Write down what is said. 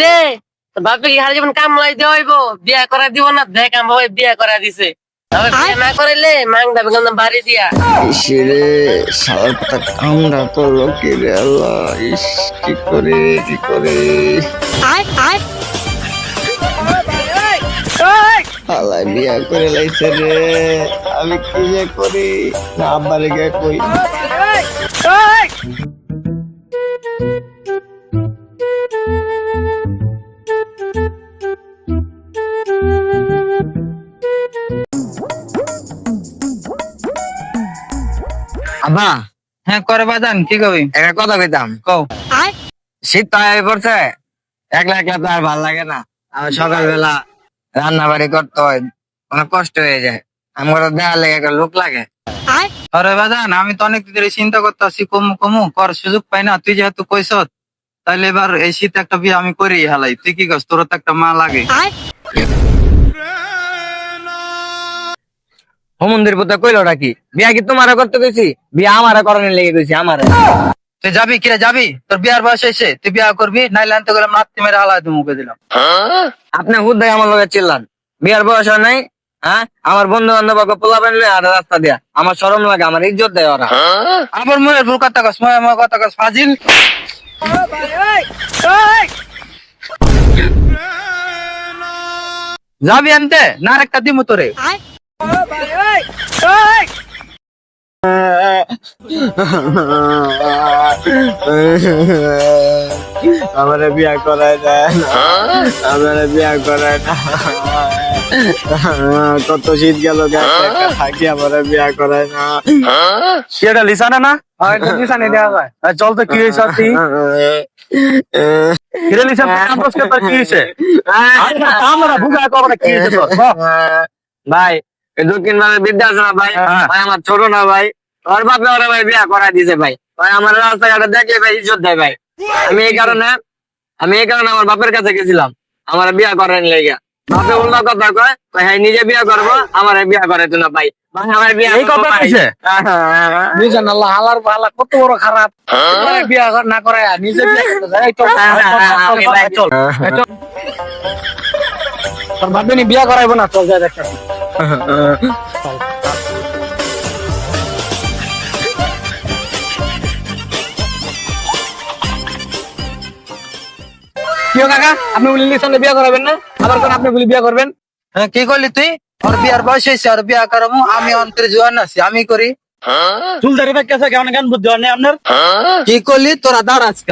রে বাপে কি হারা জীবন কামলাই দেওয়া হইব বিয়া করা দিব না দেখ আমার ভাই বিয়া করা দিছে। আবার বিয়া না করাইলে মাং দাবি বাড়ি দিয়া। ইসরে সারাটা কামড়া করল কি রে আল্লাহ? ইস কি করে কি করে? আল্লাহ বিয়া করে লাইছে রে। আমি কি যে করি? না আব্বারে গে কই? আব্বা? হ্যাঁ করে বাজান কি কবি? একটা কথা কইতাম। কও। শীত তো হয়ে পড়ছে। একলা একলা তো আর ভালো লাগে না। আমি সকালবেলা রান্না বাড়ি করতে হয় অনেক কষ্ট হয়ে যায়। আমার দেখা লেগে একটা লোক লাগে। আরে বাজান আমি তো অনেক ধরে চিন্তা করতেছি কমু কমু কর সুযোগ পাই না তুই যেহেতু কইস তাহলে এবার এই শীত একটা বিয়ে আমি করি হালাই। তুই কি কস তোর তো একটা মা লাগে। হোমন্দির পুতে কইলোটা কি বিয়া কি তোমারে করতে কইছি? বিয়া আমারে করানি লেগে কইছি আমারে তুই যাবি কিরে যাবি? তোর বিয়ার বয়স এসে তুই বিয়া করবি নাইলে আনতে গেলাম নাতি মেরে তুই মুখে দিলাম। আপনি হুদাই আমার লগে চিল্লান। বিয়ার বয়স হয় নাই হ্যাঁ? আমার বন্ধু বান্ধব পোলা বানলে আর রাস্তা দিয়া। আমার শরম লাগে আমার ইজ্জত দেয় ওরা। আবার ময়ের ভুল কথা কস ময়ের ময়ের কথা কস ফাজিল। যাবি আনতে না একটা দিমু তোরে। আমারে বিয়া করায় দেয় না আমারে বিয়া করায় না কত শীত গেল থাকি আমারে বিয়া করায় না সেটা লিসানে না? হ্যাঁ, লিসানে দেওয়া যায় চল তো কি হয়েছে লিসান কে হয়েছে? আমরা কি হয়েছে ভাই দক্ষিণ ভাবে না ভাই। হ্যাঁ। ভাই আমার ছোট না ভাই। ওর বাপে ওরা ভাই বিয়া করাই দিছে ভাই। ভাই আমার রাস্তাঘাটে দেখলে ভাই ইজ্জত দেয় ভাই। আমি এই কারণে আমি এই কারণে আমার বাপের কাছে গেছিলাম। আমার বিয়া করেন লেগে। বাপে উল্টা কথা কয় কয়, হ্যাঁ নিজে বিয়া করব আমার বিয়া করে তো না ভাই। ভাই ভাই। হ্যাঁ, কত বড় খারাপ। বিয়া না করে নিজে বিয়া যায়। ভাই, বিয়া করাইবো না চল যাই দেখতে কি হো কাকা আপনি উলির সঙ্গে বিয়া করাবেন না? আবার কোন আপনি বলি বিয়া করবেন? হ্যাঁ, কি করলি তুই? ওর বিয়ার বয়স হয়েছে আর বিয়া করাবো আমি অন্তরে জোয়ান আছি আমি করি। চুল দাঁড়িয়ে কেসে কেমন জ্ঞান বুদ্ধি হয় আপনার? কি করলি? তোরা দাঁড় আজকে।